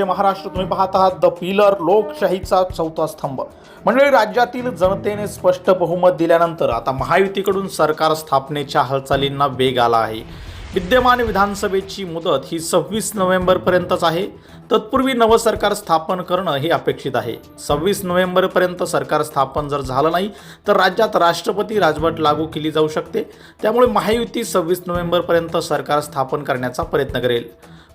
महाराष्ट्र तुम्ही पाहत आहात द पिलर लोकशाहीचा चौथा स्तंभ. म्हणजे राज्यातील जनतेने स्पष्ट बहुमत दिल्यानंतर आता महायुतीकडून सरकार स्थापनेच्या हालचालींना वेग आला आहे. विद्यमान विधानसभेची मुदत ही सव्वीस नोव्हेंबरपर्यंतच आहे. तत्पूर्वी नवं सरकार स्थापन करणं हे अपेक्षित आहे. सव्वीस नोव्हेंबरपर्यंत सरकार स्थापन जर झालं नाही तर राज्यात राष्ट्रपती राजवट लागू केली जाऊ शकते. त्यामुळे महायुती सव्वीस नोव्हेंबरपर्यंत सरकार स्थापन करण्याचा प्रयत्न करेल.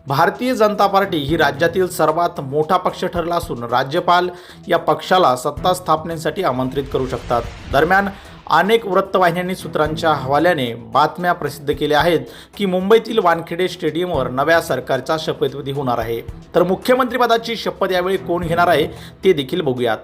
भारतीय जनता पार्टी ही राज्यातील सर्वात मोठा पक्ष ठरला असून राज्यपाल या पक्षाला सत्ता स्थापनेसाठी आमंत्रित करू शकतात. दरम्यान अनेक वृत्तवाहिन्यांनी सूत्रांच्या हवाल्याने बातम्या प्रसिद्ध केल्या आहेत की मुंबईतील वानखेडे स्टेडियमवर नव्या सरकारचा शपथविधी होणार आहे. तर मुख्यमंत्रीपदाची शपथ यावेळी कोण घेणार आहे ते देखील बघूयात.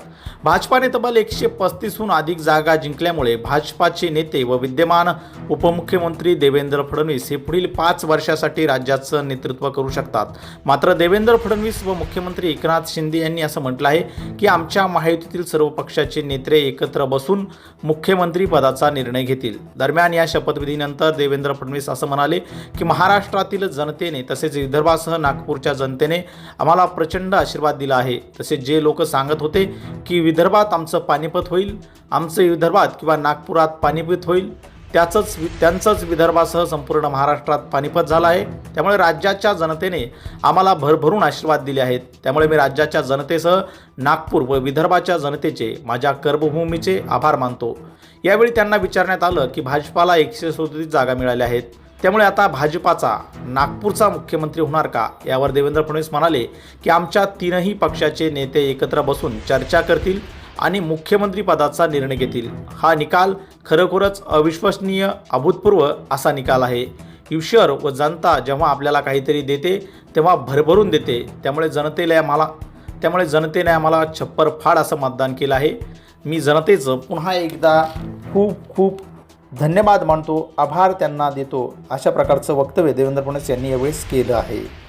भाजपाने तब्बल एकशे पस्तीसहून अधिक जागा जिंकल्यामुळे भाजपाचे नेते व विद्यमान उपमुख्यमंत्री देवेंद्र फडणवीस हे पुढील पाच वर्षासाठी राज्याचं नेतृत्व करू शकतात. मात्र देवेंद्र फडणवीस व मुख्यमंत्री एकनाथ शिंदे यांनी असं म्हटलं आहे की आमच्या महायुतीतील सर्व पक्षाचे नेते एकत्र बसून मुख्यमंत्री पदाचा निर्णय घेतील. दरम्यान या शपथविधीनंतर देवेंद्र फडणवीस असं म्हणाले की महाराष्ट्रातील जनतेने तसेच विदर्भासह नागपूरच्या जनतेने आम्हाला प्रचंड आशीर्वाद दिला आहे. तसेच जे लोक सांगत होते की विदर्भात आमचं पानिपत होईल आमचं विदर्भात किंवा नागपुरात पानिपत होईल त्याचंच त्यांचंच विदर्भासह संपूर्ण महाराष्ट्रात पानिपत झाला आहे. त्यामुळे राज्याच्या जनतेने आम्हाला भरभरून आशीर्वाद दिले आहेत. त्यामुळे मी राज्याच्या जनतेसह नागपूर व विदर्भाच्या जनतेचे माझ्या कर्मभूमीचे आभार मानतो. यावेळी त्यांना विचारण्यात आलं की भाजपाला एकशे सदोतीस जागा मिळाल्या आहेत. त्यामुळे आता भाजपाचा नागपूरचा मुख्यमंत्री होणार का? यावर देवेंद्र फडणवीस म्हणाले की आमच्या तीनही पक्षाचे नेते एकत्र बसून चर्चा करतील. आणि मुख्यमंत्रीपदाचा निर्णय घेतील. हा निकाल खरोखरच अविश्वसनीय अभूतपूर्व असा निकाल आहे. ईश्वर व जनता जेव्हा आपल्याला काहीतरी देते तेव्हा भरभरून देते. त्यामुळे जनतेला आम्हाला त्यामुळे जनतेने आम्हाला छप्पर फाड असं मतदान केलं आहे. मी जनतेचं पुन्हा एकदा खूप खूप धन्यवाद मानतो आभार त्यांना देतो अशा प्रकारचं वक्तव्य देवेंद्र फडणवीस यांनी यावेळेस केलं आहे.